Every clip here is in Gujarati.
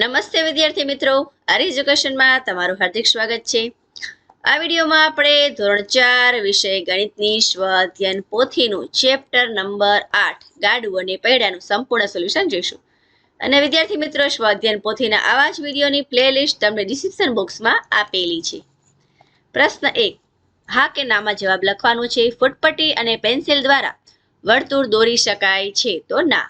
નમસ્તે વિદ્યાર્થી મિત્રો. આર એજ્યુકેશનમાં તમારું હાર્દિક સ્વાગત છે. આ વિડીયોમાં આપણે ધોરણ ચાર વિષય ગણિતની સ્વ અધ્યયન પોથીનું ચેપ્ટર નંબર આઠ, ગાડું અને પૈડાનું સંપૂર્ણ સોલ્યુશન જોઈશું. અને વિદ્યાર્થી મિત્રો સ્વ અધ્યયન પોથીના આવા જ વિડીયોની પ્લેલિસ્ટ તમને ડિસ્ક્રિપ્શન બોક્સમાં આપેલી છે. પ્રશ્ન એક, હા કે નામાં જવાબ લખવાનો છે? ફૂટપટ્ટી અને પેન્સિલ દ્વારા વર્તુળ દોરી શકાય છે તો ના.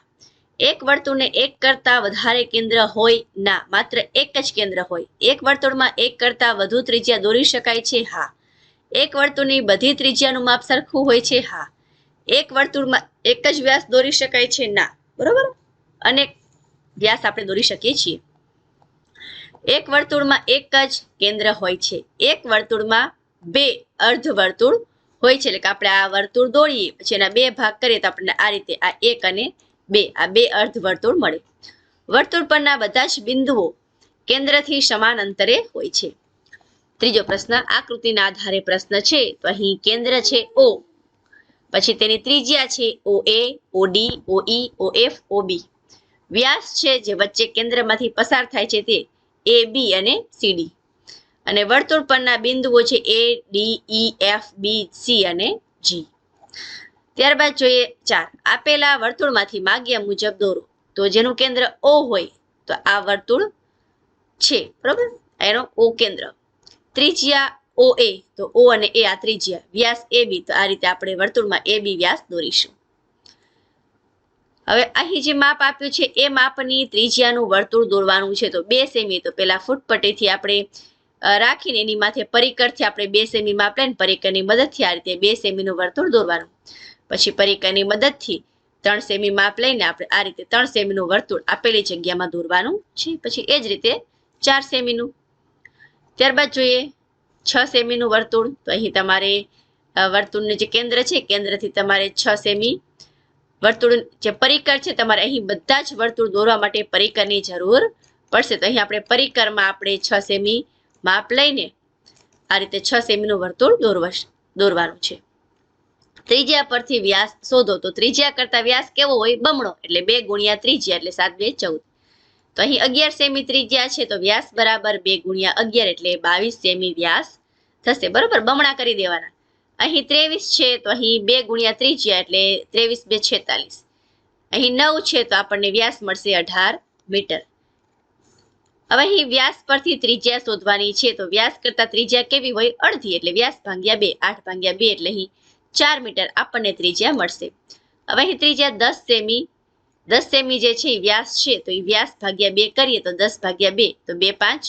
એક વર્તુળને એક કરતા વધારે કેન્દ્ર હોય ના, માત્ર એક જ કેન્દ્ર હોય. એક વર્તુળમાં એક કરતા વધુ ત્રિજ્યા દોરી શકાય છે, હા. એક વર્તુળની બધી ત્રિજ્યાનું માપ સરખું હોય છે, હા. એક વર્તુળમાં એક જ વ્યાસ દોરી શકાય છે, ના. બરોબર? અને વ્યાસ આપણે દોરી શકીએ છીએ. એક વર્તુળમાં એક જ કેન્દ્ર હોય છે. એક વર્તુળમાં બે અર્ધ વર્તુળ હોય છે. એટલે કે આપણે આ વર્તુળ દોરીએ, પછી એના બે ભાગ કરીએ, તો આપણને આ રીતે આ એક અને બે, આ બે અર્ધ વર્તુળ મળે. વર્તુળ પરના બધા જ બિંદુઓ કેન્દ્રથી સમાન અંતરે હોય છે. ત્રીજો પ્રશ્ન, આકૃતિના આધારે પ્રશ્ન છે, તો અહીં કેન્દ્ર છે ઓ પછી તેની ત્રિજ્યા છે O A O D O E O F O B વ્યાસ છે જે વચ્ચે કેન્દ્રમાંથી પસાર થાય છે તે એ બી અને સી ડી અને વર્તુળ પરના બિંદુઓ છે A D E F B C અને જી ત્યારબાદ જોઈએ ચાર. આપેલા વર્તુળમાંથી માગ્યા મુજબ દોરો. તો જેનું કેન્દ્ર ઓ હોય, તો આ વર્તુળ છે. બરોબર? એનો ઓ કેન્દ્ર. ત્રિજ્યા ઓ એ તો ઓ અને એ આ ત્રિજ્યા. વ્યાસ એ બી તો આ રીતે આપણે વર્તુળમાં એ બી વ્યાસ દોરીશું. હવે અહીં જે માપ આપ્યું છે, એ માપની ત્રિજ્યાનું વર્તુળ દોરવાનું છે. તો બે સેમી, તો પેલા ફૂટપટ્ટીથી આપણે રાખીને એની માથે પરિકરથી આપણે બે સેમી માપ લઈને પરિકરની મદદથી આ રીતે બે સેમીનું વર્તુળ દોરવાનું. પછી પરિકરની મદદથી ત્રણ સેમી માપ લઈને આપણે આ રીતે ત્રણ સેમીનું વર્તુળ આપેલી જગ્યામાં દોરવાનું છે. પછી એ જ રીતે ચાર સેમીનું. ત્યારબાદ જોઈએ છ સેમીનું વર્તુળ. તો અહીં તમારે વર્તુળનું જે કેન્દ્ર છે, કેન્દ્રથી તમારે છ સેમી વર્તુળ જે પરિકર છે, તમારે અહીં બધા જ વર્તુળ દોરવા માટે પરિકરની જરૂર પડશે. તો અહીં આપણે પરિકરમાં આપણે છ સેમી માપ લઈને આ રીતે છ સેમીનું વર્તુળ દોરવા દોરવાનું છે. ત્રિજ્યા પરથી વ્યાસ શોધો તો ત્રિજ્યા કરતા વ્યાસ કેવો હોય? બમણો. એટલે બે ગુણ્યા ત્રિજ્યા, એટલે સાત બે ચૌદ. તો અહીં અગિયાર સેમી ત્રિજ્યા છે, તો વ્યાસ બરાબર બે ગુણ્યા અગિયાર, એટલે બાવીસ સેમી વ્યાસ થશે. બરોબર? બમણા કરી દેવાના. અહીં ત્રેવીસ છે, તો અહીં બે ગુણ્યા ત્રિજ્યા, એટલે ત્રેવીસ બે છેતાલીસ. અહીં નવ છે, તો આપણને વ્યાસ મળશે અઢાર મીટર. હવે અહીં વ્યાસ પરથી ત્રિજ્યા શોધવાની છે, તો વ્યાસ કરતા ત્રિજ્યા કેવી હોય? અડધી, એટલે વ્યાસ ભાંગ્યા બે, આઠ ભાંગ્યા બે, એટલે અહીં ચાર મીટર આપણને ત્રિજ્યા મળશે. હવે અહીં ત્રિજ્યા દસ સેમી દસ સેમી જે છે એ વ્યાસ છે, તો એ વ્યાસ ભાગ્યા બે કરીએ તો દસ ભાગ્યા બે, તો બે પાંચ.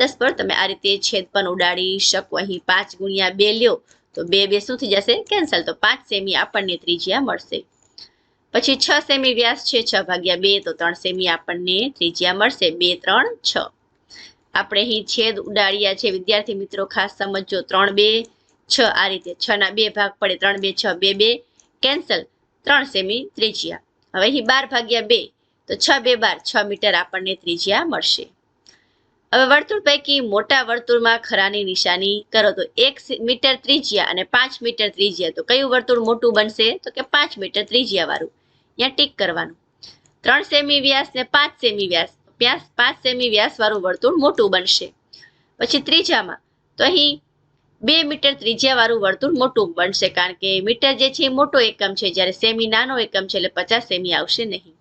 દસ પર તમે આ રીતે છેદ પણ ઉડાડી શકો. અહીં પાંચ ગુણ્યા બે લ્યો, તો બે બે શું થઈ જશે? કેન્સલ. તો પાંચ સેમી આપણને ત્રિજ્યા મળશે. પછી છ સેમી વ્યાસ છે, છ ભાગ્યા બે, તો ત્રણ સેમી આપણને ત્રિજ્યા મળશે. બે, ત્રણ, છ. આપણે અહીં છેદ ઉડાડ્યા છે. વિદ્યાર્થી મિત્રો, ખાસ સમજો ત્રણ, બે છ આ રીતે. છ ના બે ભાગ પડે, ત્રણ બે, છ, બે બે કેન્સલ ત્રણ સેમી ત્રિજ્યા. હવે અહીં બાર ભાગ્યા બે, તો છ બે બાર, છ મીટર આપણને ત્રિજ્યા મળશે. હવે વર્તુળ પૈકી મોટા વર્તુળમાં ખરાની નિશાની કરો તો એક મીટર ત્રિજ્યા અને પાંચ મીટર ત્રિજ્યા. તો કયું વર્તુળ મોટું બનશે? તો કે પાંચ મીટર ત્રિજ્યા વાળું ત્યાં ટીક કરવાનું. ત્રણ સેમી વ્યાસ ને પાંચ સેમી વ્યાસ. વ્યાસ પાંચ સેમી વ્યાસ વાળું વર્તુળ મોટું બનશે. પછી ત્રીજામાં તો અહીં બે મીટર ત્રિજ્યા વાળું વર્તુળ મોટું બનશે, કારણ કે મીટર જે છે મોટો એકમ છે, જ્યારે સેમી નાનો એકમ છે, એટલે પચાસ સેમી આવશે નહીં.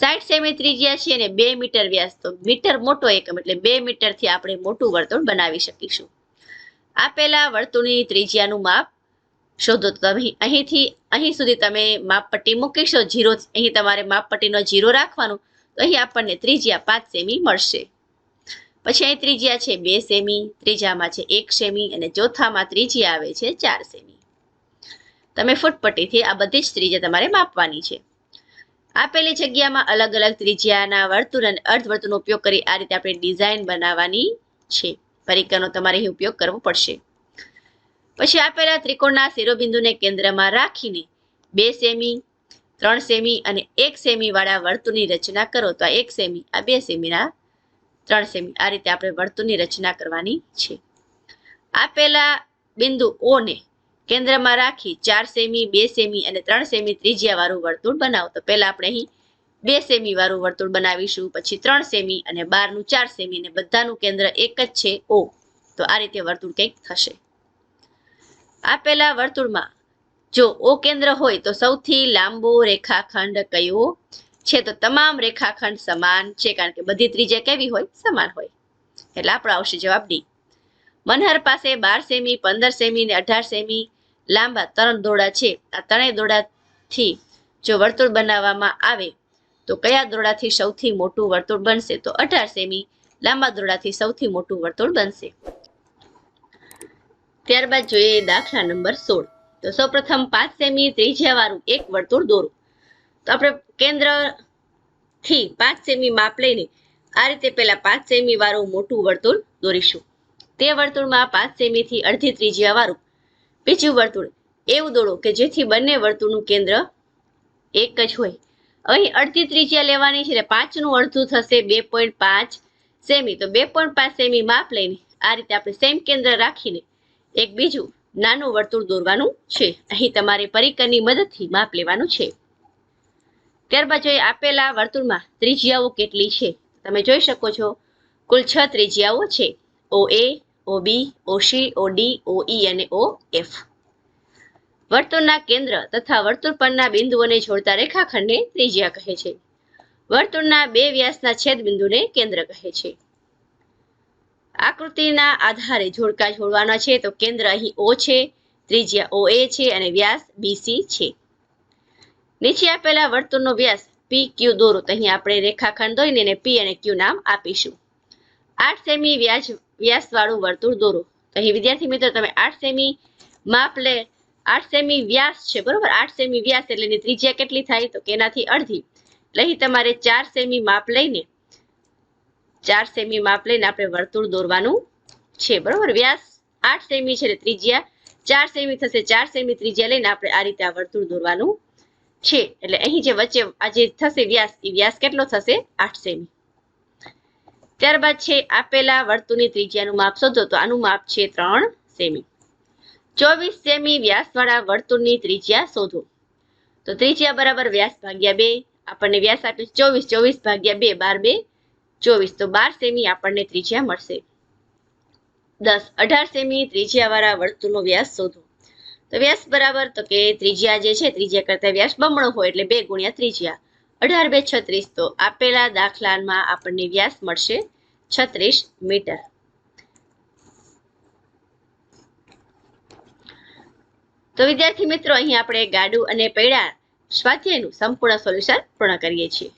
સાઠ સેમી ત્રિજ્યા છે અને બે મીટર વ્યાસ, તો મીટર મોટો એકમ, એટલે બે મીટરથી આપણે મોટું વર્તુળ બનાવી શકીશું. આપેલા વર્તુળની ત્રિજ્યાનું માપ શોધો, તો તમે અહીંથી, અહીં સુધી તમે માપપટ્ટી મૂકીશો જીરો અહીં તમારે માપપટ્ટીનો જીરો રાખવાનું, તો અહીં આપણને ત્રિજ્યા પાંચ સેમી મળશે. પછી અહીં ત્રિજ્યા છે, બે સેમી, ત્રીજામાં છે એક સેમી અને ચોથામાં ત્રીજી આવે છે ચાર સેમી. તમે ફૂટપટ્ટીથી આ બધી જ ત્રિજ્યા તમારે માપવાની છે. આપેલી જગ્યામાં અલગ અલગ ત્રિજ્યાના વર્તુળ અને અર્ધવર્તુળનો ઉપયોગ કરી આ રીતે આપણે ડિઝાઇન બનાવવાની છે. પરિકરનો તમારે અહીં ઉપયોગ કરવો પડશે. પછી આપેલા ત્રિકોણના શિરોબિંદુને કેન્દ્રમાં રાખીને બે સેમી, ત્રણ સેમી અને એક સેમી વાળા વર્તુળની રચના કરો. તો આ એક સેમી, આ બે સેમીના ત્રણ સેમી આ રીતે આપણે વર્તુળની રચના કરવાની છે. આપેલા બિંદુ O ને કેન્દ્રમાં રાખી ચાર સેમી, બે સેમી અને ત્રણ સેમી ત્રિજ્યા વાળું વર્તુળ બનાવો. તો પહેલા આપણે અહીં બે સેમી વાળું વર્તુળ બનાવીશું, પછી ત્રણ સેમી અને બારનું ચાર સેમી અને બધાનું કેન્દ્ર એક જ છે ઓ તો આ રીતે વર્તુળ કંઈક થશે. આપેલા વર્તુળમાં જો ઓ કેન્દ્ર હોય તો સૌથી લાંબો રેખાખંડ કયો? છે તો તમામ રેખાખંડ સમાન છે, કારણ કે બધી ત્રિજ્યા કેવી હોય? સમાન હોય. એટલે આપણો આવશે જવાબ ડી. મનહર પાસે બાર સેમી, પંદર સેમી ને અઢાર સેમી લાંબા ત્રણ દોરડા છે. આ ત્રણેય દોરડાથી જો વર્તુળ બનાવવામાં આવે, તો કયા દોરડાથી સૌથી મોટું વર્તુળ બનશે? તો અઢાર સેમી, લાંબા દોરડાથી સૌથી મોટું વર્તુળ બનશે. ત્યારબાદ જોઈએ દાખલા નંબર સોળ. તો સૌપ્રથમ પાંચ સેમી ત્રિજ્યા વાળું એક વર્તુળ દોરો. તો આપણે કેન્દ્રથી પાંચ સેમી માપ લઈને આ રીતે પેલા પાંચ સેમી વાળું મોટું વર્તુળ દોરીશું. તે વર્તુળમાં પાંચ સેમીથી અડધી ત્રિજ્યા વાળું. બીજું વર્તુળ એવું દોરો કે જેથી બંને વર્તુળનું કેન્દ્ર એક જ હોય. અહીં અડધી ત્રિજ્યા લેવાની છે એટલે પાંચનું અડધું થશે બે પોઈન્ટ પાંચ સેમી. તો બે પોઈન્ટ પાંચ સેમી માપ લઈને આ રીતે આપણે સેમ કેન્દ્ર રાખીને એક બીજું નાનું વર્તુળ દોરવાનું છે. અહીં તમારે પરિકરની મદદથી માપ લેવાનું છે. ત્યારબાદ જોઈએ આપેલા વર્તુળમાં ત્રિજ્યાઓ કેટલી છે? તમે જોઈ શકો છો, કુલ છ ત્રિજ્યાઓ છે. O A, O B, O C, O D, O ઈ અને ઓ એફ. વર્તુળના કેન્દ્ર તથા વર્તુળ પરના બિંદુઓને જોડતા રેખાખંડને ત્રિજ્યા કહે છે. વર્તુળના બે વ્યાસના છેદ બિંદુને કેન્દ્ર કહે છે. આકૃતિના આધારે જોડકા જોડવાના છે, તો કેન્દ્ર અહીં ઓ છે, ત્રિજ્યા ઓ એ છે અને વ્યાસ બીસી છે. નીચે આપેલા વર્તુળનો વ્યાસ પી ક્યુ દોરો. તો અહીં આપણે રેખાખંડ દોરીને એને પી અને ક્યુ નામ આપીશું. આઠ સેમી વ્યાસ વ્યાસવાળું વર્તુળ દોરો. તો અહીં વિદ્યાર્થી મિત્રો, તમે આઠ સેમી માપ લે, આઠ સેમી વ્યાસ છે, બરોબર? આઠ સેમી વ્યાસ એટલે એની ત્રિજ્યા કેટલી થાય? તો કે અડધી. એટલે અહીં તમારે ચાર સેમી માપ લઈને, ચાર સેમી માપ લઈને આપણે વર્તુળ દોરવાનું છે, બરોબર? વ્યાસ આઠ સેમી છે એટલે ત્રિજ્યા. ચાર સેમી થશે, ચાર સેમી ત્રિજ્યા લઈને આપણે આ રીતે આ વર્તુળ દોરવાનું છે. એટલે અહીં જે વચ્ચે આ જે થશે વ્યાસ એ વ્યાસ કેટલો થશે? આઠ સેમી. ત્યારબાદ છે આપેલા વર્તુળની ત્રિજ્યાનું માપ શોધો તો આનું માપ છે ત્રણ સેમી. ચોવીસ સેમી વ્યાસવાળા વર્તુળની ત્રિજ્યા શોધો. તો ત્રિજ્યા બરાબર વ્યાસ ભાગ્યા બે. આપણને વ્યાસ આપે ચોવીસ ચોવીસ ભાગ્યા બે, બાર, બે, ચોવીસ. તો બાર સેમી આપણને ત્રિજ્યા મળશે. દસ, અઢાર સેમી ત્રિજ્યાવાળા વર્તુળનો વ્યાસ શોધો. તો વ્યાસ બરાબર, તો કે ત્રિજ્યા જે છે, ત્રિજ્યા કરતા વ્યાસ બમણો હોય એટલે બે ગુણ્યા ત્રિજ્યા. અઢાર બે છત્રીસ, તો આપેલા દાખલામાં આપણને વ્યાસ મળશે છત્રીસ મીટર. તો વિદ્યાર્થી મિત્રો, અહીં આપણે ગાડું અને પૈડા સ્વાધ્યાયનું સંપૂર્ણ સોલ્યુશન પૂર્ણ કરીએ છીએ.